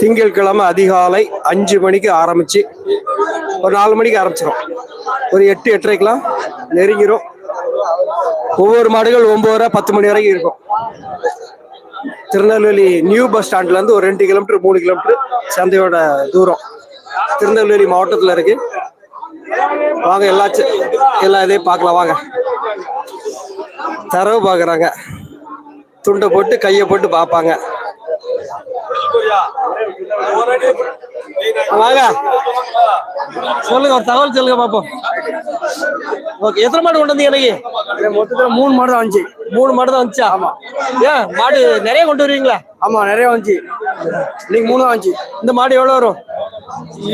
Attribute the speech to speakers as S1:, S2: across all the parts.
S1: திங்கட்கிழமை அதிகாலை அஞ்சு மணிக்கு ஆரம்பிச்சு ஒரு நாலு மணிக்கு ஆரம்பிச்சிடும் ஒரு எட்டு எட்டரைக்கெல்லாம் நெருங்கிரும். ஒவ்வொரு மாடுகள் ஒன்பதரை பத்து மணி வரைக்கும் இருக்கும். திருநெல்வேலி நியூ பஸ் ஸ்டாண்ட்ல இருந்து ஒரு ரெண்டு கிலோமீட்டர் மூணு கிலோமீட்டர் சந்தையோட தூரம். திருநெல்வேலி மாவட்டத்தில் இருக்கு. வாங்க எல்லா எல்லா இதையும் பார்க்கலாம். வாங்க. தரவு பார்க்குறாங்க. துண்டை போட்டு கையை போட்டு பார்ப்பாங்க. வாங்க. சொல்லுங்க ஒரு தகவல் சொல்லுங்க பாப்போம். ஓகே எத்தனை மாடு கொண்டு வந்தீங்க இன்னைக்கு?
S2: மொத்தத்துல மூணு மாடு தான் வந்துச்சு.
S1: மூணு மாடு தான் வந்துச்சா? ஆமா. ஏன் மாடு நிறைய கொண்டு வருவீங்களா?
S2: ஆமா நிறைய வந்துச்சு. இன்னைக்கு மூணு தான் வந்துச்சு.
S1: இந்த மாடு எவ்வளவு வரும்?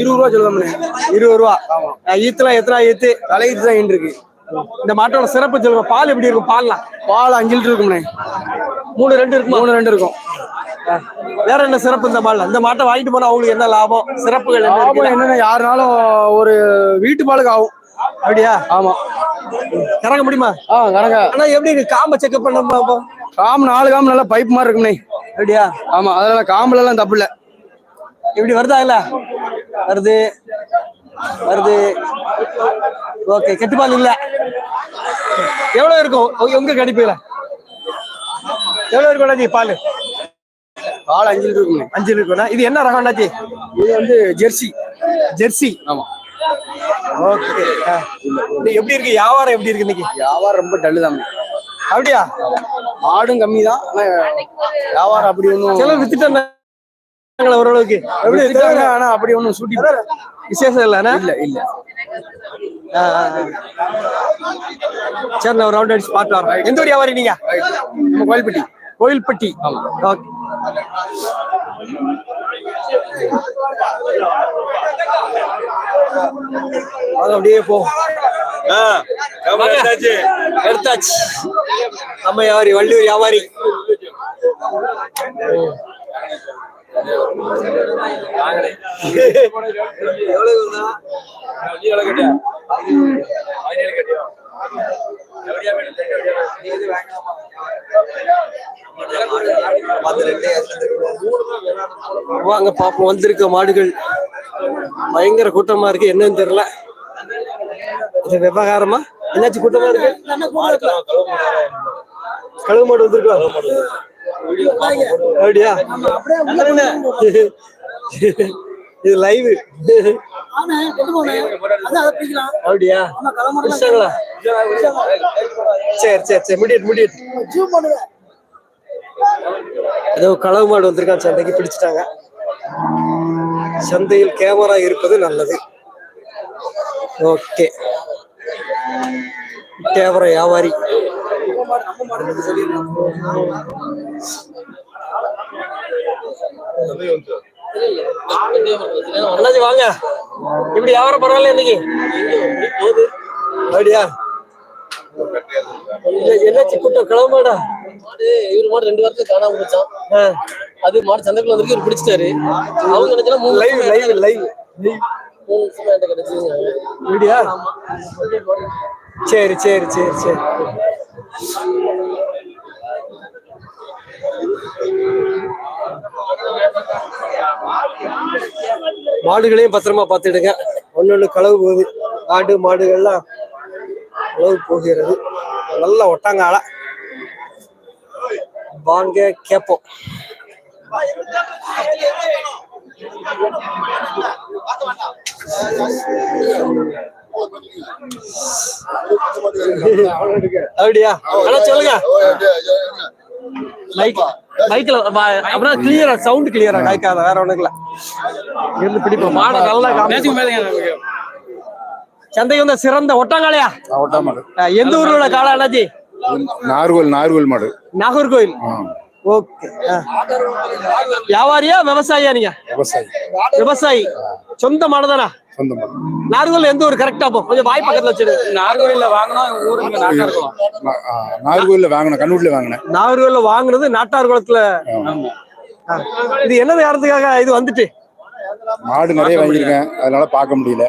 S2: இருபது ரூபா சொல்லுங்க
S1: இருபது ரூபா. அஹ் ஈத்துலாம் எத்தனை ஈத்து?
S2: தலையீட்டு தான் ஈண்டு இருக்கு
S1: இந்த மாட்டோட சிறப்பு சொல்லுங்க பால் எப்படி இருக்கும்? பால்லாம்?
S2: பால் அஞ்சு லிட்டர் இருக்கும்ண்ணே.
S1: மூணு ரெண்டு இருக்குமா?
S2: மூணு ரெண்டு இருக்கும்.
S1: வேற என்ன சிறப்பு இந்த மால்ல இந்த மாட்டை வாங்கிட்டு போனா அவங்களுக்கு என்ன லாபம்? சிறப்புகள் என்ன
S2: என்னன்னா யாருனாலும் ஒரு வீட்டு பாலுக்கு ஆகும்.
S1: அப்படியா?
S2: ஆமா.
S1: கறக்க முடியுமா?
S2: ஆ கணங்க
S1: ஆனா எப்படி காம்ப செக்அப் பண்ண
S2: காம்பு நாலு காம்பு நல்லா பைப் மாதிரி இருக்கும்ண்ணே
S1: அப்படியா?
S2: ஆமா அதனால காம்புல எல்லாம் தப்பு இல்ல.
S1: இப்படி வருதா இல்ல? வருது. வருது. ஓகே கெட்டுப்பால் இல்ல. எவ்வளவு இருக்கும்? உங்க- கணிப்புல எவ்வளவு இருக்கும் பால்?
S2: பால் அஞ்சு லிட்டர் இருக்கும்ண்ணே
S1: அஞ்சு இருக்கும்னா? இது என்ன ரகம் அண்ணாச்சி?
S2: இது வந்து ஜெர்சி.
S1: ஜெர்சி?
S2: ஆமா.
S1: ஓகே. எப்படி இருக்கு? வியாபாரம் எப்படி இருக்கு இன்னைக்கு?
S2: வியாபாரம் ரொம்ப டல்லு தான்
S1: அப்படியா?
S2: மாடும் கம்மி தான் வியாபாரம் அப்படி ஒன்றும்
S1: சில வித்துட்டாங்க. ஓரளவுக்கு. எப்படி
S2: வித்துட்டாங்க? ஆனா அப்படி ஒன்றும் சூட்டி
S1: விசேஷம் இல்லைண்ணா
S2: இல்ல இல்ல.
S1: சரி நான் ஒரு ரவுண்ட் அடிச்சு பார்த்து வரேன். எந்த ஊர் வியாபாரி நீங்க?
S2: நம்ம கோயில்பட்டி.
S1: கோயில்பட்டி. வாங்க அப்படியே போ. எடுத்தாச்சு. நம்ம வியாபாரி வள்ளியூர் வியாபாரி. எவ்வளவு வாங்க பாப்போம் வந்திருக்க மாடுகள் பயங்கர கூட்டமா இருக்கு என்னன்னு தெரியல இது விவகாரமா என்னாச்சு கூட்டமா இருக்கு கழுவு மாடு வந்திருக்கா அப்படியா? இது லைவ் அப்படியா? சரி சரி சரி முடியட் முடியட் ஏதோ களவு மாடு வந்திருக்கான் சந்தைக்கு பிடிச்சிட்டாங்க. சந்தையில் கேமரா இருப்பது நல்லது. ஓகே. கேமரா வியாபாரி. அண்ணாச்சி வாங்க. இப்படி வியாபாரம் பரவாயில்ல இன்னைக்கு? அப்படியா? என்னாச்சு? கூட்டம் கிளம்பாடா
S3: மாடு இவரு மாடு ரெண்டு வாரத்துக்கு காணாம போச்சான் அது மாடு சந்தைக்குள்ள வந்திருக்கு இவர் பிடிச்சிட்டாரு. அவங்க நினைச்சா மூணு
S1: லைவ் லைவ் லைவ்
S3: மூணு நிமிஷம் என்கிட்ட கிடைச்சுங்க
S1: அப்படியா? சரி சரி சரி சரி. மாடுகளையும் பத்திரமா பார்த்துடுங்க ஒன்னொன்னு களவு போகுது ஆடு மாடுகள்லாம் களவு போகிறது நல்ல ஒட்டாங்கால வாங்க கேப்போம் அப்படியா அண்ணா சொல்லுங்க மைக் மைக்ல அப்படின்னா கிளியரா சவுண்ட் கிளியரா கேட்காத வேற ஒண்ணுங்கள இருந்து பிடிப்போம் மாடை நல்லா. சந்தைக்கு வந்த சிறந்த அஹ் எந்த ஊர்ல உள்ள காளை அண்ணாச்சி?
S4: நார்கோல் நார்கோல் மாடு.
S1: நாகர்கோவில். ஓகே வியாபாரியா விவசாயியா நீங்க?
S4: விவசாயி.
S1: விவசாயி. சொந்த மாடுதானா?
S4: சொந்த மாடு
S1: நாகர்கோவில் எந்த ஊர் கரெக்டா போ? கொஞ்சம் வாய் பக்கத்துல வச்சிரு
S3: நார்கோயில்ல வாங்கினா ஊருக்கு நாட்டா இருக்கும்.
S4: நா- ஆ, நார்கோயில்ல வாங்கினேன் கண்ணூர்ல வாங்கினேன்
S1: நாகர்கோவில்ல வாங்குனது நாட்டார்குளத்துல ஆ. இது என்னது காரணத்துக்காக இது வந்துட்டு?
S4: மாடு நிறைய வாங்கியிருக்கேன். அதனால பார்க்க முடியல.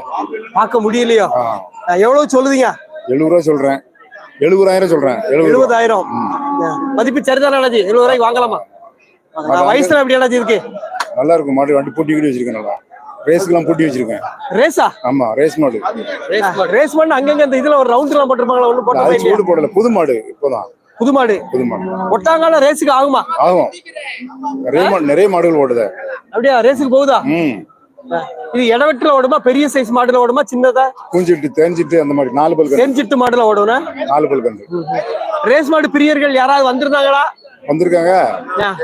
S1: பார்க்க முடியலையோ? எவ்வளவு சொல்லுதீங்க?
S4: எழுபது ரூபா சொல்றேன். எழுபதாயிரம் சொல்றேன்.
S1: எழுபதாயிரம். மதிப்பு சரிதானே அண்ணாச்சி? எழுபது ரூபாய்க்கு வாங்கலாமா? வயசுல எப்படி அண்ணாச்சி இருக்கு?
S4: நல்லா இருக்கும். மாடு வண்டி பூட்டி கட்டி வச்சிருக்கேன் நல்லா. ரேஸ்க்குலாம் பூட்டி வச்சிருக்கேன்.
S1: ரேஸா?
S4: ஆமா ரேஸ் மாடு.
S1: ரேஸ் பண்ண அங்கங்க இந்த இதுல ஒரு ரவுண்ட் எல்லாம் போட்டிருப்பாங்களா? ஒண்ணு போட்டு
S4: சூடு போடல. புது மாடு இப்போதான்.
S1: புது மாடு.
S4: புது மாடு.
S1: ஒட்டாங்கால ரேஸுக்கு ஆகுமா?
S4: ஆகும். நிறைய மாடு நிறைய மாடுகள் ஓடுது.
S1: அப்படியா? ரேஸுக்கு போகுதா?
S4: ம்.
S1: இது இடவெட்டுல ஓடுமா? பெரிய சைஸ் மாடுல ஓடுமா? சின்னதா?
S4: கூஞ்சிட்டு தேஞ்சிட்டு அந்த மாதிரி நாலு பல் கண்டு
S1: செஞ்சிட்டு மாடுல ஓடும்னா?
S4: நாலு பல்
S1: ரேஸ் மாடு பிரியர்கள் யாராவது வந்திருந்தாங்களா?
S4: வந்திருக்காங்க.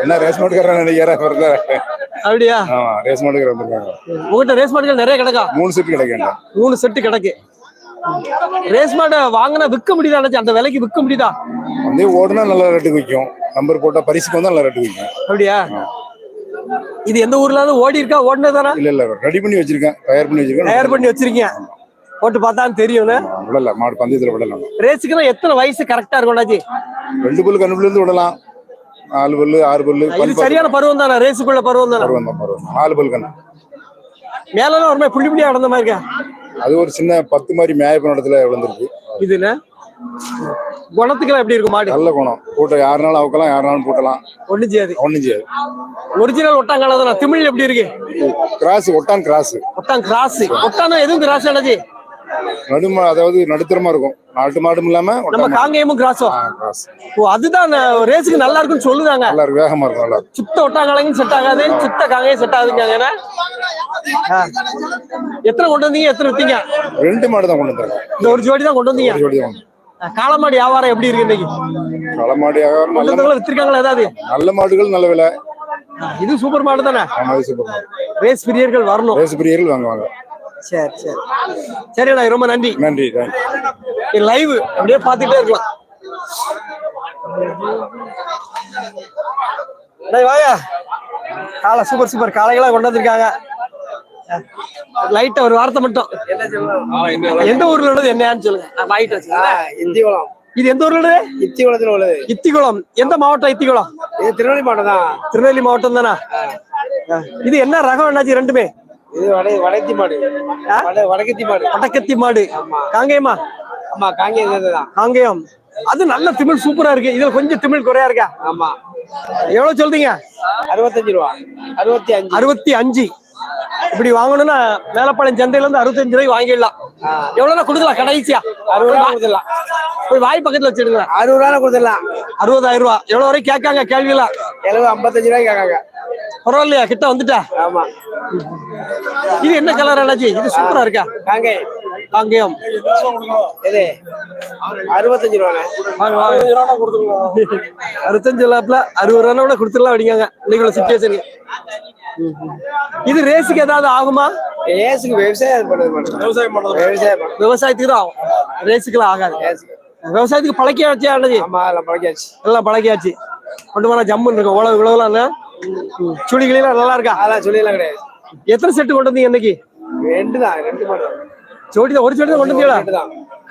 S4: என்ன ரேஸ் மாட்டுக்காரன் நினைக்கிறேன் வரல.
S1: அப்படியா?
S4: ஆமா ரேஸ் மாட்டுக்காரர் வந்திருக்காங்க.
S1: உங்ககிட்ட ரேஸ் மாடுகள் நிறைய கிடக்கா?
S4: மூணு செட்டு கிடைக்கல
S1: மூணு செட்டு கிடக்கு. ரேஸ் மாடை வாங்கினா விற்க முடியுதா? அந்த விலைக்கு விற்க முடியுதா?
S4: வந்து ஓடுனா நல்ல ரேட்டுக்கு விற்கும் நம்பர் போட்டா பரிசுக்கு வந்தா நல்ல ரேட்டுக்கு விற்கும்
S1: அப்படியா? இது எந்த ஊர்ல இருந்து ஓடி இருக்கா? ஓடினதானா
S4: இல்ல இல்ல ரெடி பண்ணி வச்சிருக்கேன். தயார் பண்ணி வச்சிருக்கேன்.
S1: தயார் பண்ணி வச்சிருக்கீங்க. போட்டு பார்த்தா தெரியும்னு.
S4: ஆமா, விடல மாடு பந்தயத்துல விடலாம்
S1: ரேஸுக்குன்னா எத்தனை வயசு கரெக்டா இருக்கும் அண்ணாச்சி?
S4: ரெண்டு பல்லு கண்ணுல இருந்து விடலாம். நாலு பல்லு ஆறு பல்லு
S1: இது சரியான பருவம் தானே? ரேஸுக்குள்ள பருவம் தானே?
S4: பருவம் தான் பருவம் நாலு பல் கண்ணு.
S1: மேலாம் ஒரு மாதிரி புள்ளி புள்ளியா நடந்த மாதிரி இருக்கா?
S4: அது ஒரு சின்ன பத்து மாதிரி மேயப்பன் இடத்துல விழுந்திருக்கு.
S1: இதுன்னு குணத்துக்குலாம் எப்படி இருக்கும் மாடு?
S4: நல்ல குணம். கூட்டம் யாருனாலும் அவுக்கலாம் யாருனாலும் பூட்டலாம்.
S1: ஒண்ணும் செய்யாது
S4: ஒண்ணும் செய்யாது
S1: ஒரிஜினல் ஒட்டாங்கால தானே? தமிழ் எப்படி இருக்கு?
S4: கிராஸ் ஒட்டான் கிராஸ்
S1: ஒட்டாங் கிராஸ் ஒட்டானா எதுவும் கிராஸ் அண்ணாச்சி
S4: நடுமா அதாவது நடுத்தரமா இருக்கும். நாட்டு மாடும் இல்லாம
S1: நம்ம
S4: ஒட்டான்
S1: காங்கேயமும்
S4: கிராஸ்
S1: ஓ அதுதான் ரேஸுக்கு நல்லா இருக்குன்னு சொல்லுதாங்க.
S4: நல்லா இருக்கும் வேகமா இருக்கும் நல்லா
S1: சுத்த ஒட்டாங்கலையும் செட் ஆகாது சுத்த காங்கையும் செட் ஆகுதுங்க. எத்தனை கொண்டு வந்தீங்க? எத்தனை வித்தீங்க?
S4: ரெண்டு மாடு தான் கொண்டு வந்தாங்க
S1: இந்த ஒரு ஜோடி தான் கொண்டு வந்தீங்க? காளமாடு வியாபாரம் எப்படி இருக்கு இன்னைக்கு?
S4: களமாடு வியாபாரம் நல்ல
S1: வந்தவங்கள வித்திருக்காங்களா ஏதாவது?
S4: நல்ல மாடுகள் நல்ல விலை.
S1: இது சூப்பர் மாடு தானே?
S4: ஆமா இது சூப்பர் மாடு.
S1: ரேஸ் பிரியர்கள் வரணும்.
S4: ரேஸ் பிரியர்கள் வாங்குவாங்க.
S1: சரி சரி. சரி அண்ணா ரொம்ப நன்றி.
S4: நன்றி தேங்க்யூ
S1: லைவ் அப்படியே பார்த்துட்டே இருக்கலாம். டேய் வாயா. காலை சூப்பர் சூப்பர் காளைகளா கொண்டு வந்திருக்காங்க. லைட்டா ஒரு வார்த்தை மட்டும். எந்த ஊர்ல உள்ளது என்னன்னு சொல்லுங்க. லைட்
S5: இத்திகுளம்
S1: இது எந்த ஊர்ல உள்ளது?
S5: இத்திகுளத்துல உள்ளது.
S1: இத்திக்குளம் எந்த மாவட்டம் இத்திக்குளம்
S5: இது திருநெல்வேலி மாவட்டம் தான்.
S1: திருநெல்வேலி மாவட்டம் தானே? இது என்ன ரகம் என்னாச்சு ரெண்டுமே?
S5: இது வட வடத்தி மாடு. வட வடக்கத்தி மாடு.
S1: வடக்கத்தி மாடு. காங்கேயமா?
S5: ஆமா காங்கேயம்
S1: காங்கேயம். அது நல்ல திமிழ் சூப்பரா இருக்கு. இதுல கொஞ்சம் திமிழ் குறையா இருக்கா?
S5: ஆமா.
S1: எவ்வளவு சொல்றீங்க?
S5: அறுபத்தஞ்சு ரூபா. அறுபத்தி அஞ்சு.
S1: அறுபத்தி அஞ்சு. இப்படி வாங்கணும்னா மேலப்பாளையம் சந்தையில இருந்து அறுபத்தஞ்சு ரூபாய் வாங்கிடலாம். எவ்வளவு கொடுக்கலாம் கடைசியா.
S5: அறுபது ரூபா கொடுத்துடலாம்.
S1: போய் வாய் பக்கத்துல வச்சிடுங்க.
S5: அறுபது ரூபா கொடுத்துடலாம்.
S1: அறுபதாயிரம் ரூபாய் எவ்வளவு வரைக்கும் கேட்காங்க கேள்விலாம்
S5: எழுபது ஐம்பத்தஞ்சு ரூபாய்க்கு கேட்காங்க.
S1: பரவாயில்லையா? கிட்ட வந்துட்டா?
S5: ஆமா.
S1: இது என்ன கலர் அண்ணாச்சி? இது சூப்பரா இருக்கா?
S5: காங்கேயம்
S1: காங்கேயம்.
S5: இது. அறுபத்தஞ்சு
S1: வாங்க அறுபத்தஞ்சு லாப்ல அறுபது ரூபா கூட கொடுத்துடலாம் அப்படிங்காங்க. இன்னைக்கு சுச்சுவேஷனுக்கு இது ரேஸுக்கு ஏதாவது ஆகுமா?
S5: ஏசுக்கு விவசாயம் விவசாயம் விவசாயம்
S1: விவசாயத்துக்கு தான் ஆகும். ரேஸுக்குலாம் ஆகாது. விவசாயத்துக்கு பழக்கியாச்சு
S5: ஆமா எல்லாம் பழக்கியாச்சு.
S1: எல்லாம் பழகியாச்சு கொண்டு போனா ஜம்முன்னு இருக்கும். உழவு உழவுலாம் சுடிகளெல்லாம் நல்லா இருக்கா?
S5: அதெல்லாம் சொல்லிடலாம் கிடையாது.
S1: எத்தனை செட்டு கொண்டு வந்தீங்க இன்னைக்கு?
S5: ரெண்டு தான் ரெண்டு மாடு
S1: ஜோடி தான் ஒரு ஜோடி தான் கொண்டு வந்தீங்களா?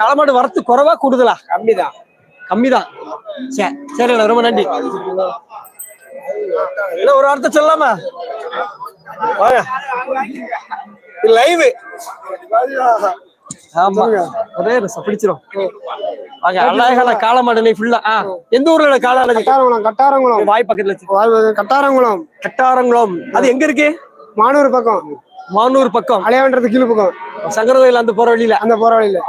S1: களமாடு வரத்து குறைவா கூடுதலா?
S5: கம்மி தான்
S1: கம்மி தான் சரி சரி ரொம்ப நன்றி. இல்ல ஒரு வார்த்தை சொல்லலாமா வாங்க. லைவ் ஆமா. ஒரே ரசம் பிடிச்சிரும். வாங்க அழகான காளமாடு நீ ஃபுல்லா எந்த ஊர்ல காளாடு
S5: கட்டாரங்குளம் கட்டாரங்குளம்.
S1: வாய் பக்கத்துல
S5: கட்டாரங்குளம்.
S1: கட்டாரங்குளம். அது எங்க இருக்கு?
S5: மானூர் பக்கம்.
S1: மானூர் பக்கம்.
S5: அலையாண்டது கீழ் பக்கம்.
S1: சங்கர கோயில் அந்த போற வழியில?
S5: அந்த போற வழியில.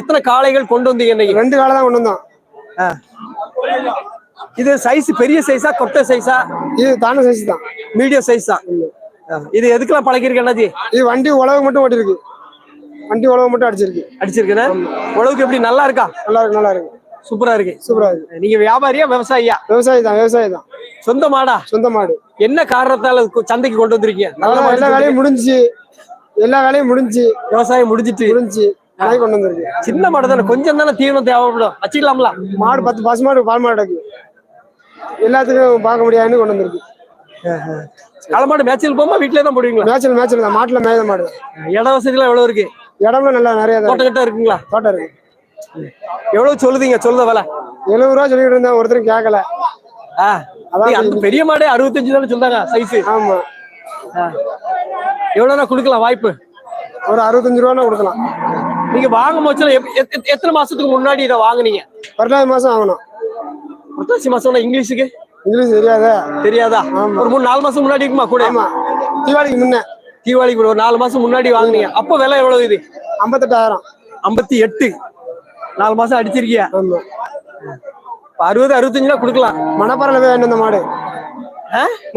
S1: எத்தனை காளைகள் கொண்டு வந்தீங்க இன்னைக்கு?
S5: ரெண்டு காலை தான் கொண்டு வந்தோம்.
S1: இது சைஸ் பெரிய சைஸா கொட்டை சைஸா
S5: இது தான சைஸ் தான்.
S1: மீடியம் சைஸ் தான் இது எதுக்கெல்லாம் பழகிருக்கு அண்ணாஜி
S5: இது வண்டி உழவு மட்டும் ஓட்டிருக்கு. வண்டி உழவு மட்டும் அடிச்சிருக்கு.
S1: அடிச்சிருக்கேன் உழவுக்கு எப்படி நல்லா இருக்கா?
S5: நல்லா இருக்கு நல்லா இருக்கு.
S1: சூப்பரா இருக்கு.
S5: சூப்பரா இருக்கு.
S1: நீங்க வியாபாரியா விவசாயியா?
S5: விவசாயி தான் விவசாயி தான்.
S1: சொந்த மாடா?
S5: சொந்த மாடு.
S1: என்ன காரணத்தால சந்தைக்கு கொண்டு வந்திருக்கீங்க? நல்ல
S5: எல்லா வேலையும் முடிஞ்சுச்சு எல்லா வேலையும் முடிஞ்சு
S1: விவசாயம் முடிஞ்சிட்டு.
S5: முடிஞ்சு நாய் கொண்டு வந்திருக்கு.
S1: சின்ன மாடு தானே கொஞ்சம் தானே தீவனம் தேவைப்படும். வச்சுக்கலாம்ல?
S5: மாடு பத்து பசு மாடு பால் மாடு எல்லாத்துக்கும் பார்க்க முடியாதுன்னு கொண்டு வந்திருக்கு.
S1: களமாடு மேய்ச்சல் போமா வீட்லயே தான் போடுவீங்களா?
S5: மேய்ச்சல் மேய்ச்சல் தான். மாட்டுல மேய்த மாடு
S1: இட வசதிலாம் எவ்வளவு இருக்கு?
S5: இடம்ல நல்லா நிறைய
S1: தோட்டம் கிட்ட இருக்குங்களா?
S5: தோட்டம் இருக்கு.
S1: எவ்வளவு சொல்லுதீங்க? சொல்லுத விலை.
S5: எழுபது ரூபா சொல்லிட்டு இருந்தேன். ஒருத்தரும் கேட்கல. அதான்
S1: பெரிய மாடே அறுபத்தஞ்சு தானே சொன்னாங்க சைஸ்
S5: ஆமா.
S1: எவ்வளவுனா கொடுக்கலாம் வாய்ப்பு.
S5: ஒரு அறுபத்தஞ்சு ரூபா கொடுக்கலாம்.
S1: நீங்க வாங்கும் போச்சுல எத்தனை மாசத்துக்கு முன்னாடி இதை வாங்குனீங்க?
S5: பன்னெண்டாவது மாசம் ஆகணும்.
S1: புரட்டாசி மாசம் இங்கிலீஷுக்கு?
S5: இங்கிலீஷ் தெரியாத?
S1: தெரியாதா? ஒரு மூணு நாலு மாசம் முன்னாடி இருக்குமா கூட?
S5: தீபாவளிக்கு முன்ன.
S1: தீபாவளிக்கு ஒரு நாலு மாசம் முன்னாடி வாங்குனீங்க. அப்போ விலை எவ்வளவு இது?
S5: ஐம்பத்தெட்டாயிரம்.
S1: ஐம்பத்தி எட்டு. நாலு மாசம் அடிச்சிருக்கிய? அறுபது அறுபத்தஞ்சுனா கொடுக்கலாம்.
S5: மணப்பாறையில வாங்கிட்டு வந்த மாடு?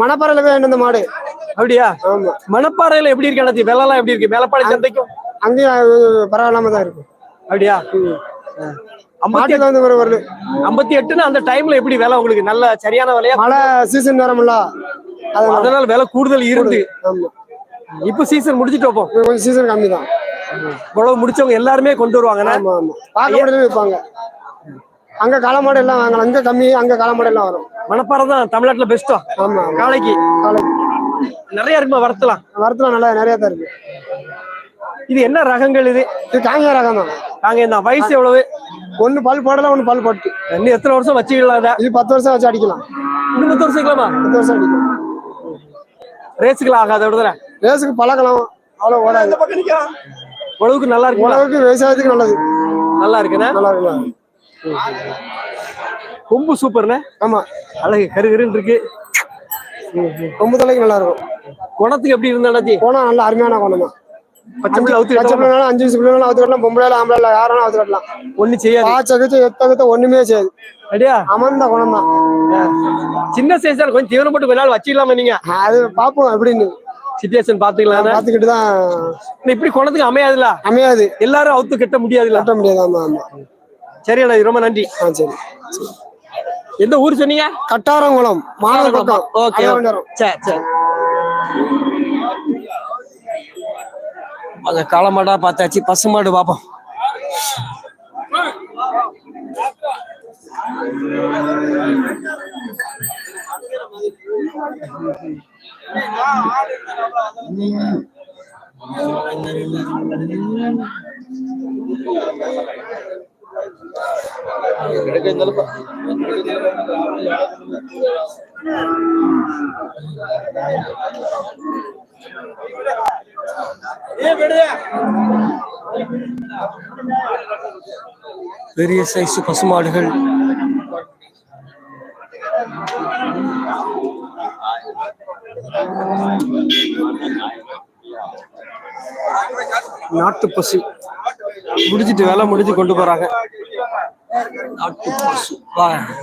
S5: மணப்பாறையில வாங்கிட்டு வந்த மாடு.
S1: அப்படியா? மணப்பாறையில எப்படி இருக்கு விலை எல்லாம் எப்படி இருக்கு? மேலப்பாடி சந்தைக்கும்?
S5: அங்கேயும் பரவாயில்லாம தான் இருக்கு.
S1: அப்படியா?
S5: மாட்டுக்கு வந்து ஒரு ஒரு
S1: ஐம்பத்தி எட்டுன்னு அந்த டைம்ல எப்படி விலை உங்களுக்கு? நல்ல சரியான விலையா?
S5: மழை சீசன் நேரம்ல அதனால.
S1: விலை கூடுதல் இருந்து. இப்போ சீசன் முடிஞ்சிட்டு வைப்போம்.
S5: கொஞ்சம் சீசன் கம்மி தான்
S1: இவ்வளவு முடிச்சவங்க எல்லாருமே கொண்டு
S5: முடியாது விற்பாங்க. அங்க காளை மாடு எல்லாம் வாங்கலாம். இங்க கம்மி அங்க காளை மாடு எல்லாம் வரும்.
S1: மணப்பாறை தான் தமிழ்நாட்டுல பெஸ்டோ
S5: ஆமா
S1: காளைக்கு.
S5: காளைக்கு
S1: நிறைய இருக்குமா வரத்தலாம்
S5: வரத்துல நல்லா நிறைய தான் இருக்கு.
S1: இது என்ன ரகங்கள் இது?
S5: இது காங்கிய ரகம் தான்.
S1: நாங்க இந்த வயசு எவ்வளவு?
S5: ஒண்ணு பல் போடல ஒண்ணு பல் போட்டு.
S1: இன்னும் எத்தனை வருஷம் வச்சுக்கலாம் இதை?
S5: இது பத்து வருஷம் வச்சு அடிக்கலாம்.
S1: இன்னும் பத்து வருஷம் இருக்கலாமா
S5: பத்து வருஷம் அடிக்கலாம்.
S1: ரேஸுக்குலாம் ஆகாத விடுதல.
S5: ரேஸுக்கு பழக்கலாம் அவ்வளவு ஓடாது.
S1: உழவுக்கு நல்லா இருக்குங்களா
S5: உழவுக்கு விவசாயத்துக்கு நல்லது.
S1: நல்லா இருக்குண்ணே?
S5: நல்லா இருக்கலாம்
S1: கொம்பு சூப்பர்ண்ணே?
S5: ஆமா.
S1: அழகு கருகருன்னு இருக்கு.
S5: கொம்பு தலைக்கு நல்லா இருக்கும்.
S1: குணத்துக்கு எப்படி இருந்தாச்சி
S5: போனா நல்லா அருமையான கோணம் தான்
S1: பச்சை பிள்ளை அவுத்து
S5: பச்சை பிள்ளைனாலும் அஞ்சு வயசு பிள்ளைனாலும் அவுத்து கட்டலாம் பொம்பளை ஆம்பளை இல்லை யாராலும் அவுத்து கட்டலாம்.
S1: செய்யாது.
S5: கத்த ஒண்ணுமே செய்யாது.
S1: அப்படியா?
S5: அமர்ந்த குணம் தான்
S1: சின்ன சைஸ் தான் கொஞ்சம் தீவிரம் போட்டு கொஞ்ச நாள் வச்சுக்கலாமா நீங்க.
S5: அது பார்ப்போம் எப்படின்னு.
S1: சுச்சுவேஷன் பாத்துக்கலாம்
S5: பார்த்துக்கிட்டு தான்
S1: இப்படி குணத்துக்கு அமையாதுல்ல?
S5: அமையாது.
S1: எல்லாரும் அவுத்து கட்ட முடியாதுல்ல?
S5: கட்ட முடியாது ஆமா ஆமா.
S1: சரி அண்ணா ரொம்ப நன்றி.
S5: ஆ சரி.
S1: எந்த ஊர் சொன்னீங்க?
S5: கட்டாரங்குளம் மாணவர் பக்கம்
S1: ஓகே. சரி சரி. அங்கே காலமாடா பார்த்தாச்சு பசுமாடு பார்ப்போம் Thank பாப்போம் பெரிய சைஸ் பசுமாடுகள். நாட்டு பசு. முடிச்சிட்டு வேலை முடிச்சு கொண்டு போறாங்க. நாட்டு பசு வா
S4: இருக்கு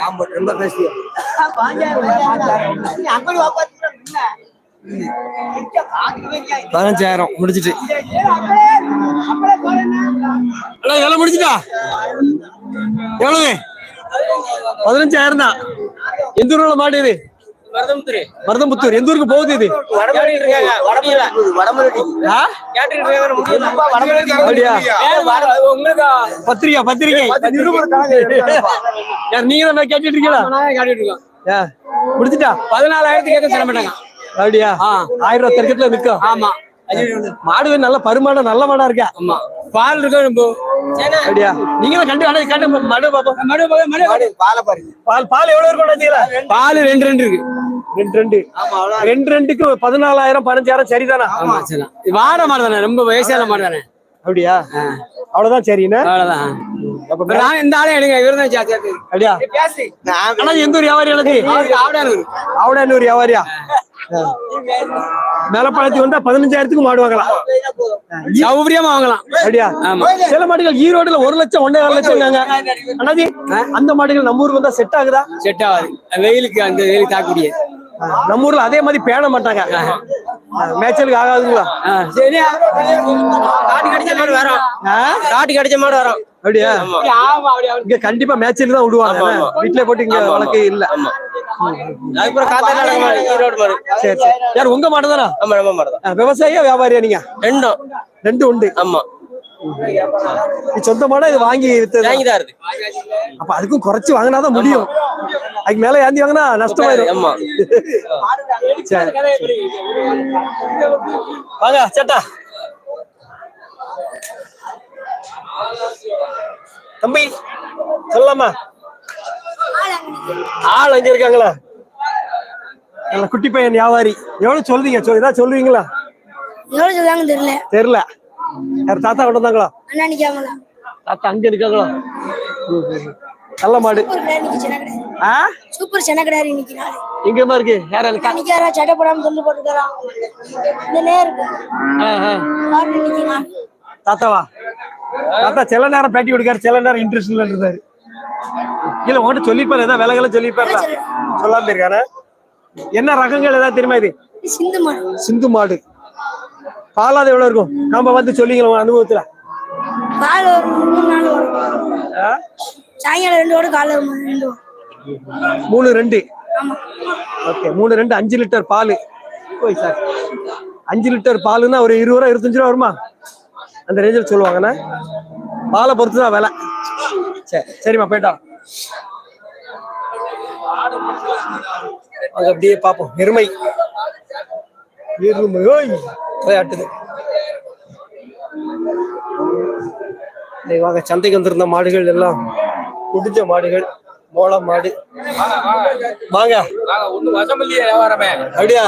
S1: ரொம்ப பதினஞ்சாயிரம் முடிச்சிட்டு அண்ணா, எவ்வளவு முடிச்சிட்டா எவ்வளவு? பதினஞ்சாயிரம் தான். எந்த ஊர்ல மாட்டேது இது மருதம்புத்தூர் எந்த ஊருக்கு போகுது இது? பத்திரிக்கை யார் நீங்க தான் கேட்டுட்டு இருக்கீங்களா முடிச்சிட்டா
S6: பதினாலாயிரத்துக்கு கேட்க தர மாட்டாங்க.
S1: அப்படியா? ஆயிரம் ரூபாய் தர்க்கத்துல நிக்கும்.
S6: ஆமா.
S1: மாடு நல்ல பருமானம் நல்ல மாடா இருக்கா?
S6: ஆமா. பால் இருக்கு
S1: அப்படியா? நீங்க கண்டு கண்டு மடு பாப்போம்
S6: மடு
S1: பால் பால் எவ்வளவு இருக்கும்?
S6: பால் ரெண்டு ரெண்டு இருக்கு.
S1: ரெண்டு ரெண்டு. ரெண்டு ரெண்டுக்கு பதினாலாயிரம் பதினஞ்சாயிரம் சரிதானா?
S6: வாட மாடு தானே ரொம்ப வயசான மாடு தானே?
S1: அப்படியா? அவ்வளவுதான் சரிண்ணா
S6: அவ்வளவுதான். நான் இந்த ஆளே எடுங்க இவரு தான்
S1: அப்படியா? எந்த ஒரு வியாபாரி
S6: ஆவடானூர்.
S1: ஒரு வியாபாரியா? மேலப்பாளத்தி வந்தா பதினஞ்சாயிரத்துக்கு மாடு வாங்கலாம்
S6: சௌகரியமா வாங்கலாம்.
S1: அப்படியா?
S6: ஆமா.
S1: சில மாடுகள் ஈரோடுல ஒரு லட்சம் ஒன்னே லட்சம் அண்ணாஜி அந்த மாடுகள் நம்ம ஊருக்கு வந்தா செட் ஆகுதா?
S6: செட் ஆகாது. வெயிலுக்கு அந்த வெயிலுக்கு தாக்கக்கூடிய
S1: நம்ம ஊர்ல அதே மாதிரி பேண மாட்டாங்க. மேய்ச்சலுக்கு ஆகாதுங்களா?
S6: காட்டு கடிச்ச மாடு வரும் காட்டு கடிச்ச மாடு வரும்
S1: அப்படியா? இங்க கண்டிப்பா மேய்ச்சல் தான் விடுவாங்க. வீட்டுல போட்டு இங்க வழக்கு இல்ல. சரி சரி. யார் உங்க மாடு தானா?
S6: ஆமா நம்ம மாடு தான்.
S1: விவசாயியா வியாபாரியா நீங்க?
S6: ரெண்டும்.
S1: ரெண்டு உண்டு.
S6: ஆமா.
S1: இது சொந்த மாடா இது வாங்கி
S6: வாங்கிதான் இருக்கு
S1: அப்ப அதுக்கும் குறைச்சு வாங்கினாதான் முடியும். அதுக்கு மேல ஏந்தி வாங்கினா நஷ்டமாயிரும். வாங்க சேட்டா. தம்பி சொல்லலாமா? ஆள் அங்க இருக்காங்களா? குட்டி பையன் வியாபாரி. எவ்வளவு சொல்றீங்க? ஏதாவது சொல்லுவீங்களா?
S7: எவ்வளவு சொல்றாங்க தெரியல.
S1: தெரியல. யார் தாத்தா கொண்டு வந்தாங்களா? தாத்தா அங்க இருக்காங்களா. நல்ல மாடு. ஆ?
S7: சூப்பர் இன்னைக்கு நாள்.
S1: எங்கம்மா இருக்கு? யாரா இருக்கா?
S7: நிக்காரா சட்டை போடாம சொல்லி போட்டுக்கிறான் இந்த நிக்கிறான்
S1: தாத்தாவா? தாத்தா சில நேரம் பேட்டி கொடுக்காரு சில நேரம் இன்ட்ரெஸ்ட்ல இருந்தாரு. இல்ல உன்கிட்ட சொல்லிப்பாரு ஏதாவது விலகல சொல்லிப்பாரு சொல்லாம இருக்காரு என்ன ரகங்கள் ஏதாவது தெரியுமா இது?
S7: சிந்து மாடு.
S1: சிந்து மாடு. பாலாது எவ்வளவு இருக்கும்? நாம வந்து சொல்லிங்களா உங்க அனுபவத்துல.
S7: காலை ஒரு மூணு நாள் வரும்? சாயங்காலம் ரெண்டு ஓடு காலை ஒரு மூணு ரெண்டு
S1: மூணு ரெண்டு. ஓகே மூணு ரெண்டு அஞ்சு லிட்டர் பால். ஓய் சார். அஞ்சு லிட்டர் பாலுன்னா ஒரு இருபது ரூபா இருபத்தஞ்சு ரூபா வருமா? அந்த ரேஞ்சில் சொல்லுவாங்கண்ணா பாலை பொறுத்து தான் விலை. சரி சரிம்மா போயிட்டா அங்க அப்படியே பார்ப்போம். எருமை. எருமை ஓய். போய் ஆட்டுது. டேய் வாங்க சந்தைக்கு வந்திருந்த மாடுகள் எல்லாம். குடிச்ச மாடுகள் மோள மாடு. வாங்க.
S8: ஒண்ணு வசம் இல்லையே வியாபாரமே
S1: அப்படியா?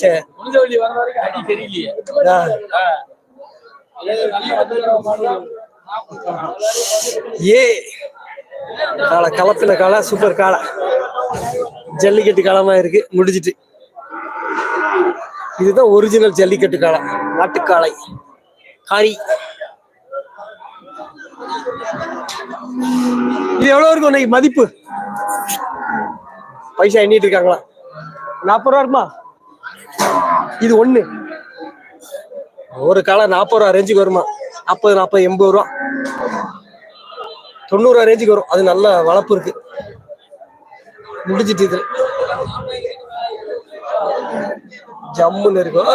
S1: சரி
S8: முடிஞ்ச வர வரைக்கும் அடி தெரியலையே
S1: ஏ. காலை கலப்பின காலை சூப்பர் காலை. ஜல்லிக்கட்டு காலமா இருக்கு முடிஞ்சிட்டு. இதுதான் ஒரிஜினல் ஜல்லிக்கட்டு காலை நாட்டுக்காலை காரி இது எவ்வளவு இருக்கும் இன்னைக்கு மதிப்பு? பைசா எண்ணிட்டு இருக்காங்களா? நாற்பது ரூபா இருக்குமா? இது ஒண்ணு. ஒரு காலம் நாற்பது ரூபா ரேஞ்சுக்கு வருமா? நாற்பது நாற்பது எண்பது ரூபா. தொண்ணூறு ரூபா ரேஞ்சுக்கு வரும். அது நல்ல வளர்ப்பு இருக்கு. முடிஞ்சிட்டு இது ஜம்முன்னு இருக்கும்.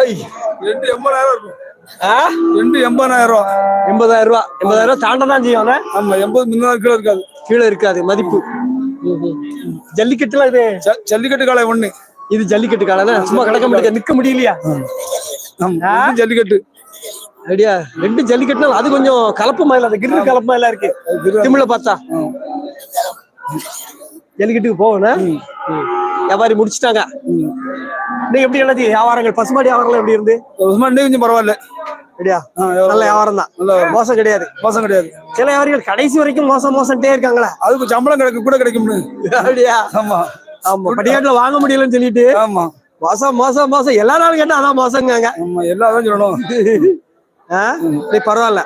S4: ரெண்டு எண்பதாயிரம் ரூபா.
S1: எண்பதாயிரம் ரூபா. எண்பதாயிரம் ரூபா தாண்ட தான் செய்யும் ஆனா
S4: ஆமா எண்பது முந்நூறு கிலோ இருக்காது.
S1: கீழே இருக்காது மதிப்பு. ஜல்லிக்கட்டுலாம் இது?
S4: ஜல்லிக்கட்டு காலை ஒண்ணு.
S1: இது ஜல்லிக்கட்டு காலை சும்மா கிடக்க முடியாது நிக்க முடியலையா?
S4: ஜல்லிக்கட்டு.
S1: ஐடியா ரெண்டு ஜல்லிக்கட்டுனா அது கொஞ்சம் கலப்பு மாதிரி அது கிரில் கலப்பு மாதிரி இருக்கு. திமிழ பார்த்தா? ஜல்லிக்கட்டுக்கு போகணும் வியாபாரி முடிச்சிட்டாங்க. நீங்க எப்படி என்னது வியாபாரங்கள் பசுமாடி வியாபாரங்கள் எப்படி இருந்து?
S4: உஸ்மான் டே கொஞ்சம் பரவாயில்ல.
S1: நல்ல வியாபாரம் தான். மோசம் கிடையாது.
S4: மோசம் கிடையாது.
S1: சில வியாபாரிகள் கடைசி வரைக்கும் மோசம் மோசம்ட்டே இருக்காங்களா.
S4: அதுக்கு சம்பளம் கிடைக்கும் கூட கிடைக்கும்னு.
S1: அப்படியா?
S4: ஆமா.
S1: ஆமா. படியாட்டுல வாங்க முடியலன்னு சொல்லிட்டு
S4: ஆமா.
S1: மோசம் மோசம் மோசம். எல்லா நாளும் கேட்டா அதான் மோசங்காங்க
S4: ஆமா எல்லாரும் சொல்லணும்.
S1: ஆ? பரவாயில்ல.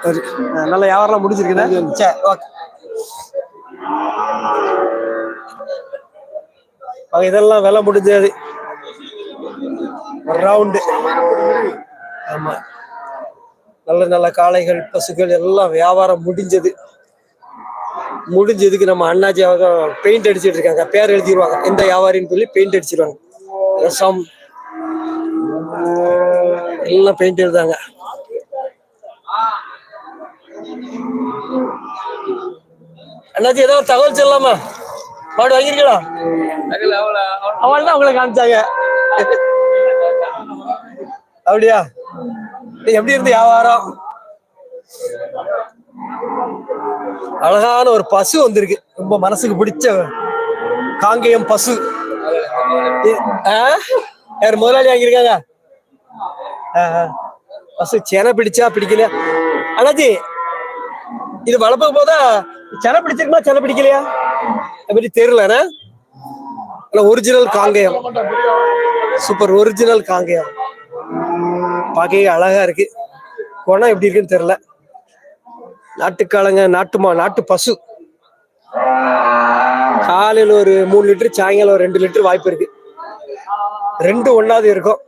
S1: நல்ல வியாபாரம் முடிஞ்சிருக்குது. சரி ஓகே. இதெல்லாம் விலை முடிஞ்சது. ரவுண்டு ஆமா. நல்ல நல்ல காளைகள் பசுக்கள் எல்லாம் வியாபாரம் முடிஞ்சது. முடிஞ்சதுக்கு நம்ம அண்ணாச்சி பெயிண்ட் அடிச்சிட்டு இருக்காங்க. பேர் எழுதிடுவாங்க எந்த வியாபாரின்னு சொல்லி பெயிண்ட் அடிச்சிருவாங்க. ரசம். எல்லாம் பெயிண்ட் எழுதாங்க அண்ணாச்சி ஏதோ ஒரு தகவல் சொல்லலாமா? மாடு வாங்கிருக்கீங்களா அவள் தான் உங்களை காமிச்சாங்க. அப்படியா? எப்படி இருந்து வியாபாரம்? அழகான ஒரு பசு வந்திருக்கு. ரொம்ப மனசுக்கு பிடிச்ச காங்கேயம் பசு. யார் முதலாளி வாங்கியிருக்காங்க? பசு செனை பிடிச்சா பிடிக்கலையா? அண்ணாச்சி இது வளர்ப்பு போதா சென பிடிச்சிருக்குமா சென பிடிக்கலையா? அப்படி தெரியல original Kangeyam. Super original Kangeyam. பார்க்க அழகா இருக்கு. குணம் எப்படி இருக்குன்னு தெரியல. நாட்டுக்காலங்க நாட்டுமா நாட்டு பசு. காலையில ஒரு மூணு லிட்டர் சாயங்காலம் ஒரு ரெண்டு லிட்டர் வாய்ப்பு இருக்கு. ரெண்டு ஒன்றாவது இருக்கும்.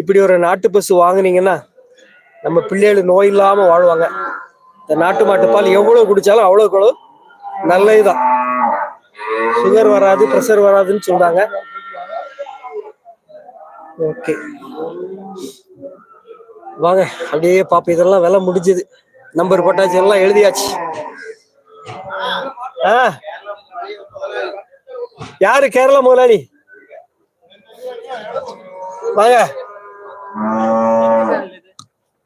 S1: இப்படி ஒரு நாட்டு பசு வாங்குனீங்கன்னா நம்ம பிள்ளைகள் நோய் இல்லாம வாழ்வாங்க. இந்த நாட்டு மாட்டு பால் எவ்வளவு குடிச்சாலும் அவ்வளவுக்கு அவ்வளவு நல்லதுதான். சுகர் வராது ப்ரெஷர் வராதுன்னு சொல்றாங்க. ஓகே. வாங்க அப்படியே பாப்போம். இதெல்லாம் விலை முடிஞ்சது. நம்பர் போட்டாச்சு எல்லாம் எழுதியாச்சு. ஆ. யாரு கேரளா முதலாளி? வாங்க.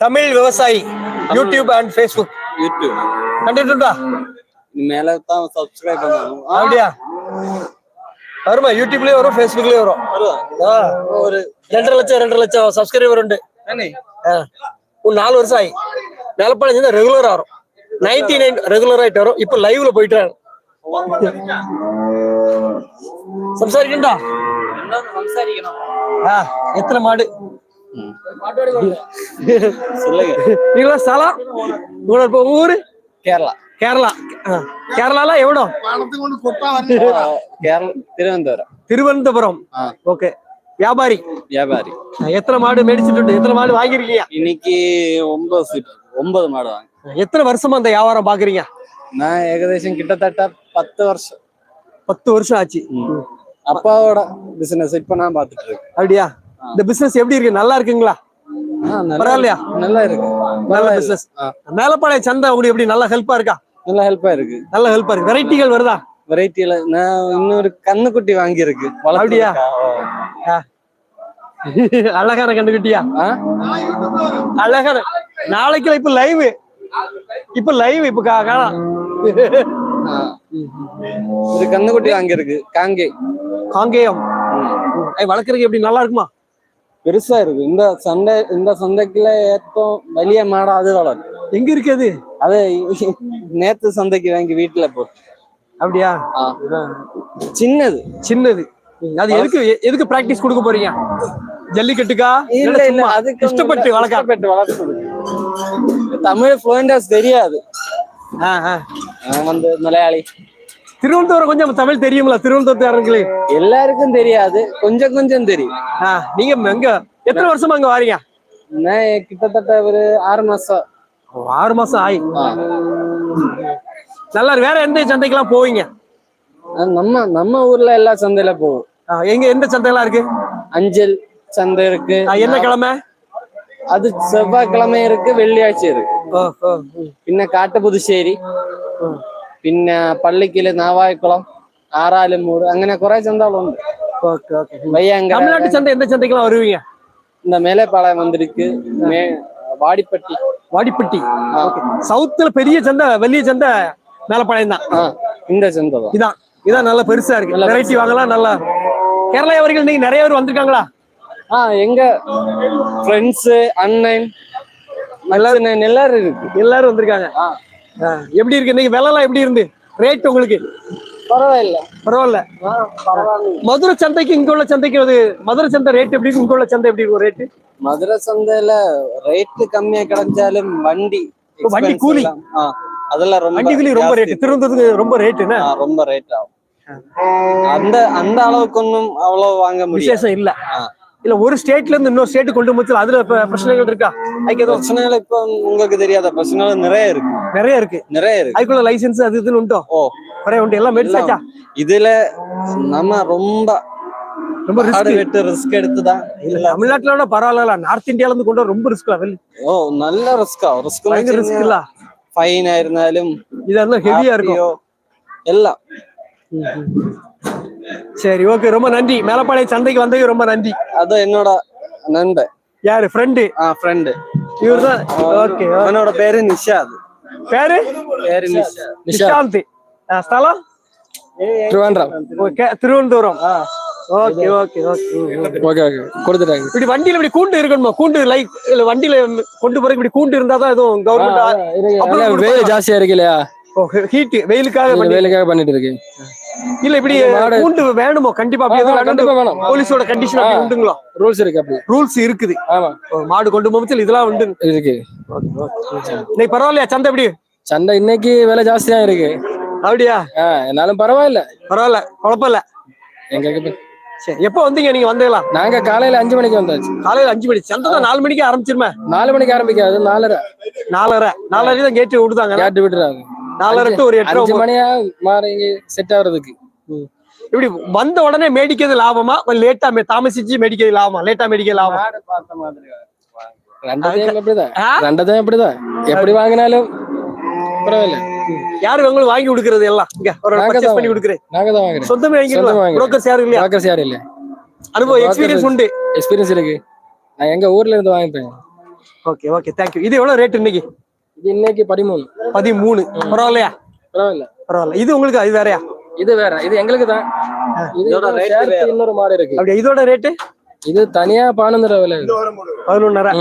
S1: Tamil Vivasayi YouTube and Facebook
S9: YouTube
S1: கண்டுட்டுண்டா
S9: மேல தான் சப்ஸ்கிரைப் பண்ணணும்.
S1: அப்படியா? வருமா யூடியூப்லயே வரும் ஃபேஸ்புக்லயே வரும்.
S9: ஒரு
S1: ரெண்டரை லட்சம் ரெண்டரை லட்சம் சப்ஸ்கிரைபர் உண்டு. ஒரு நாலு வருஷம் ஆகி மேலப்பாளையம் சேர்ந்தா ரெகுலரா வரும். நைன்டி நைன் ரெகுலர் ஆயிட்டு வரும். இப்ப லைவ்ல போயிட்டு சம்சாரிக்கண்டா ஆ எத்தனை மாடு?
S9: சொல்லுங்க.
S1: ஸ்தலம் உங்களோட ஊரு?
S9: கேரளா.
S1: கேரளா. கேரளால எவ்வளோ
S9: கேரளா திருவனந்தபுரம்.
S1: திருவனந்தபுரம். ஓகே. வியாபாரி.
S9: வியாபாரி.
S1: எத்தனை மாடு மேடிச்சிட்டு எத்தனை மாடு வாங்கிருக்கீங்க
S9: இன்னைக்கு ஒன்பது சீட் ஒன்பது மாடு வாங்க.
S1: எத்தனை வருஷமா அந்த வியாபாரம் பாக்குறீங்க?
S9: நான் ஏகദേശம் கிட்டத்தட்ட பத்து வருஷம்.
S1: பத்து வருஷம் ஆச்சு.
S9: அப்பாவோட பிசினஸ் இப்ப நான் பாத்துட்டு இருக்கேன்.
S1: அப்படியா? இந்த பிசினஸ் எப்படி இருக்கு? நல்லா இருக்குங்களா? பரவாயில்லையா?
S9: நல்லா இருக்கு.
S1: நல்ல பிசினஸ்
S9: ஆ.
S1: மேலப்பாளையம் சந்தை உங்களுக்கு எப்படி? நல்ல ஹெல்ப்பா இருக்கா?
S9: நல்ல ஹெல்ப்பா இருக்கு.
S1: நல்ல ஹெல்ப்பா இருக்கு. வெரைட்டிகள் வருதா?
S9: வெரைட்டில நான் இன்னொரு கண்ணுக்குட்டி வாங்கி இருக்கு
S1: அப்படியா? அழகான கண்டுகிட்டியா அழகான. நாளைக்கு இப்ப லைவ் இப்ப லைவ் இப்ப காணோம்
S9: ஒரு கண்ணுக்குட்டி வாங்கி இருக்கு காங்கை.
S1: காங்கேயம். வளர்க்கறதுக்கு எப்படி நல்லா இருக்குமா?
S9: பெருசா இருக்கு. இந்த சந்தை இந்த சந்தைக்குள்ள ஏத்தம் வலிய மாடா அது வளரும்.
S1: எங்க இருக்கு அது?
S9: அது நேத்து சந்தைக்கு வாங்கி வீட்டுல போட்டு
S1: அப்படியா.
S9: சின்னது
S1: சின்னது. அது எதுக்கு எதுக்கு பிராக்டிஸ் கொடுக்க போறீங்க? ஜல்லிக்கட்டுக்கா?
S9: இல்ல
S1: இல்ல
S9: அதுக்கு
S1: இஷ்டப்பட்டு வளர்க்க.
S9: இஷ்டப்பட்டு வளர்க்குறது தமிழ் ஃப்ளூயண்டாஸ் தெரியாது. வந்து மலையாளி.
S1: திருவனந்தபுரம் கொஞ்சம் தமிழ் தெரியுங்களா திருவனந்தபுரத்துக்காரங்களுக்கு?
S9: எல்லாருக்கும் தெரியாது கொஞ்சம் கொஞ்சம் தெரியும்.
S1: நீங்க எங்க எத்தனை வருஷமா அங்க வாரீங்க?
S9: கிட்டத்தட்ட ஒரு ஆறு மாசம்.
S1: ஆறு மாசம் ஆயி. நல்லா வேற எந்த சந்தைக்கெல்லாம் போவீங்க?
S9: நம்ம நம்ம ஊர்ல எல்லா சந்தையில போவோம்.
S1: எங்க எந்த சந்தையெல்லாம் இருக்கு?
S9: அஞ்சல் சந்தை இருக்கு.
S1: என்ன கிழமை?
S9: அது செவ்வாய்க்கிழமை இருக்கு வெள்ளியாഴ്ച இருக்கு. പിന്നെ കാട്ടപുതുശ്ശേരി പിന്നെ പള്ളിക്കല് നാവായക്കുളം ആറാലുമൂട് അങ്ങനെ കുറെ ചന്തകളുണ്ട്.
S1: തമിഴ്നാട്ടിൽ ചന്ത എന്ത് ചന്തയ്ക്കെല്ലാം വരുവീങ്ക
S9: இந்த மேலைப்பாளையம் வந்திருக்கு வாடிப்பட்டி.
S1: வாடிப்பட்டி. சவுத்துல பெரிய சந்தை வெளிய சந்தை மேலப்பாளையம் தான்
S9: இந்த சந்தை தான்.
S1: இதான் இதான் நல்லா பெருசா இருக்கு. வெரைட்டி வாங்கலாம் நல்லா. கேரளா வியாபாரிகள் நீங்க நிறைய பேர் வந்திருக்காங்களா?
S9: ஆ எங்க? ஃப்ரெண்ட்ஸ் அண்ணன் எல்லாரும் எல்லாரும் இருக்கு.
S1: எல்லாரும் வந்திருக்காங்க. எப்படி இருக்கு? இன்னைக்கு விலைலாம் எப்படி இருந்து? ரேட் உங்களுக்கு?
S9: பரவாயில்ல.
S1: பரவாயில்ல. மதுரை சந்தைக்கு இங்க உள்ள சந்தைக்கு அது மதுரை சந்தை ரேட் எப்படி இருக்கு? இங்க உள்ள சந்தை எப்படி இருக்கும் ரேட்
S9: மதுரை சந்தையில ரேட் கம்மியா கிடைச்சாலும் வண்டி
S1: வண்டி கூலி.
S9: அதெல்லாம் ரொம்ப
S1: வண்டிகளி ரொம்ப ரேட்
S9: ஜாஸ்தி.
S1: திருவனந்தபுரத்துக்கு ரொம்ப ரேட் என்ன?
S9: ரொம்ப ரேட் ஆகும். அந்த அந்த அளவுக்கு ஒன்றும் அவ்வளவு வாங்க
S1: விசேஷம் இல்ல. இல்ல ஒரு ஸ்டேட்ல இருந்து இன்னொரு ஸ்டேட் கொண்டு போச்சு அதுல பிரச்சனைகள் இருக்கா? அதுக்கு
S9: பிரச்சனைகள் இப்ப உங்களுக்கு தெரியாத பிரச்சனைகள் நிறைய இருக்கு.
S1: நிறைய இருக்கு.
S9: நிறைய இருக்கு.
S1: அதுக்குள்ள லைசென்ஸ் அது இதுன்னு உண்டோ?
S9: ஓ.
S1: நிறைய உண்டு. எல்லாம் மெடிசாச்சா
S9: இதுல நம்ம ரொம்ப
S1: ரொம்ப ரிஸ்க்
S9: ரிஸ்க் எடுத்துதான்
S1: இல்ல தமிழ்நாட்டுல விட பரவாயில்ல. நார்த் இந்தியால இருந்து கொண்டு ரொம்ப ரிஸ்க்
S9: ஓ நல்ல ரிஸ்கா ரிஸ்க்
S1: ரிஸ்க் இல்ல.
S9: ஃபைன் ஆயிருந்தாலும்
S1: இதெல்லாம் ஹெவியா இருக்கும்.
S9: எல்லாம்.
S1: சரி ஓகே ரொம்ப நன்றி. மேலப்பாளையம் சந்தைக்கு வந்தது ரொம்ப நன்றி.
S9: அது என்னோட நண்பன்
S1: யாரு? ஃப்ரெண்டு
S9: ஆ ஃப்ரெண்டு
S1: இவர் தான் ஓகே
S9: அவனோட பேரு நிஷாத்
S1: பேரு?
S9: பேரு
S1: நிஷாந்த். ஸ்தலம்?
S3: Trivandrum
S1: okay Thiruvananthapuram. Okay okay okay
S3: okay okay கொடுத்துட்டாங்க
S1: இப்படி வண்டியில இப்படி கூண்டு இருக்கணுமா கூண்டு லைக் இல்ல வண்டியில கொண்டு போறதுக்கு இப்படி கூண்டு இருந்தா தான் எதுவும் கவர்மெண்ட்
S3: வெயில் ஜாஸ்தியா இருக்கு இல்லையா
S1: ஹீட் வெயிலுக்காக
S3: வேலைக்காக பண்ணிட்டு இருக்கு
S1: இல்ல இப்படி கூண்டு வேணுமோ கண்டிப்பா அப்படி
S3: கண்டிப்பா வேணும்.
S1: போலீஸோட கண்டிஷன் அப்படி. உண்டுங்களா
S3: ரூல்ஸ் இருக்கு அப்படி
S1: ரூல்ஸ் இருக்குது
S3: ஆமா
S1: மாடு கொண்டு போகும்போது இதெல்லாம் உண்டு
S3: இருக்கு
S1: இன்னைக்கு பரவாயில்லையா சந்தை எப்படி
S3: சண்டை இன்னைக்கு விலை ஜாஸ்தி தான் இருக்கு
S1: அப்படியா
S3: என்னாலும் பரவாயில்ல
S1: பரவாயில்ல குழப்பம் இல்ல
S3: எங்க
S1: சரி எப்போ வந்தீங்க? நீங்க வந்தீங்களா?
S3: நாங்க காலையில அஞ்சு மணிக்கு வந்தாச்சு.
S1: காலையில அஞ்சு மணி சந்தை தான் நாலு மணிக்கு ஆரம்பிச்சிருமே?
S3: நாலு மணிக்கு ஆரம்பிக்காது நாலரை.
S1: நாலரை. நாலரை தான் கேட்டு விடுதாங்க
S3: கேட்டு விட்டுறாங்க.
S1: நாலரை டு ஒரு எட்டு
S3: அஞ்சு. மணியா மாறி செட் ஆகுறதுக்கு.
S1: இப்படி வந்த உடனே மேடிக்கிறது லாபமா? லேட்டா தாமசிச்சு மேடிக்கிறது லாபமா? லேட்டா மேடிக்கிறது லாபம்?
S9: பார்த்த மாதிரி
S3: ரெண்டதையும் அப்படிதான்
S1: ஆ?
S3: ரெண்டதையும் அப்படிதான் எப்படி வாங்கினாலும் பரவாயில்ல.
S1: யாரு உங்களுக்கு வாங்கி கொடுக்கறது எல்லாம்? இங்க ஒரு
S3: நாங்க
S1: பர்ச்சேஸ் பண்ணி கொடுக்குறேன்.
S3: நாங்க தான் வாங்குறேன்
S1: சொந்தமே வாங்கிக்கலாம். புரோக்கர்ஸ் யாரும் இல்லையா?
S3: வாக்கர்ஸ் யாரும் இல்ல.
S1: அனுபவம் எக்ஸ்பீரியன்ஸ் உண்டு.
S3: எக்ஸ்பீரியன்ஸ் இருக்கு. நான் எங்க ஊர்ல இருந்து வாங்கிப்பேன்.
S1: ஓகே ஓகே தேங்க்யூ இது எவ்வளவு ரேட் இன்னைக்கு?
S3: இது இன்னைக்கு பதிமூணு.
S1: பதிமூணு. பரவாயில்லையா?
S3: பரவாயில்ல.
S1: பரவாயில்ல. இது உங்களுக்கு இது வேறயா?
S3: இது வேற. இது எங்களுக்கு தான். இது
S6: இதோட.
S3: இன்னொரு மாடு இருக்கு.
S1: அப்படியா? இதோட ரேட்டு
S3: இது தனியா ரூபா விலை.
S1: பதினொன்னரை.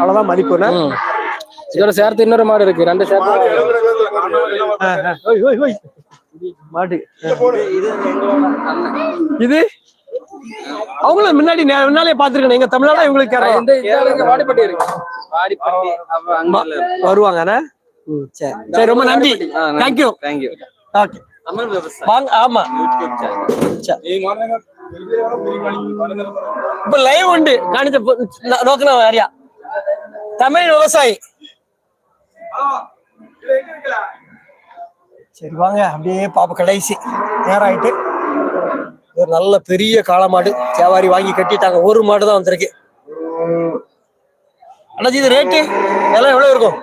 S1: அவ்வளவுதான் மதிப்புண்ணா
S3: ம். இதோட சேர்த்து இன்னொரு மாடு இருக்கு. ரெண்டு சேர்த்து.
S1: ஓய், ஓய், ஓய். மாட்டு. இது அவங்களும் முன்னாடி முன்னாலே பாத்துருக்கேன் எங்க தமிழ்நாடு இவங்களுக்கு
S3: வாடிப்பட்டி இருக்கு.
S1: ம், சரி. ரொம்ப நன்றி. Thank you
S9: Thank you.
S1: ஓகே வாங்க ஆமா. இப்ப லைவ் உண்டு. காணிச்ச நோக்கின வேறியா தமிழ் விவசாயி. சரி வாங்க அப்படியே பாப்ப கடைசி. நேரம் ஆயிட்டு ஒரு நல்ல பெரிய காளை மாடு வியாபாரி வாங்கி கட்டிட்டாங்க. ஒரு மாடு தான் வந்திருக்கு. அண்ணாச்சி இது ரேட்டு எல்லாம் எவ்வளவு இருக்கும்?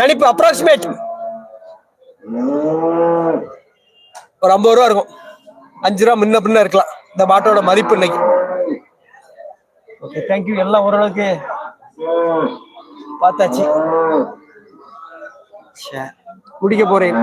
S1: கணிப்பு அப்ராக்சிமேட் ஒரு ஐம்பது ரூபா இருக்கும். அஞ்சு ரூபா முன்ன பின்ன இருக்கலாம். இந்த மாட்டோட மதிப்பு இன்னைக்கு. ஓகே தேங்க்யூ எல்லாம் ஓரளவுக்கு பார்த்தாச்சு. முடிக்க போறேன்.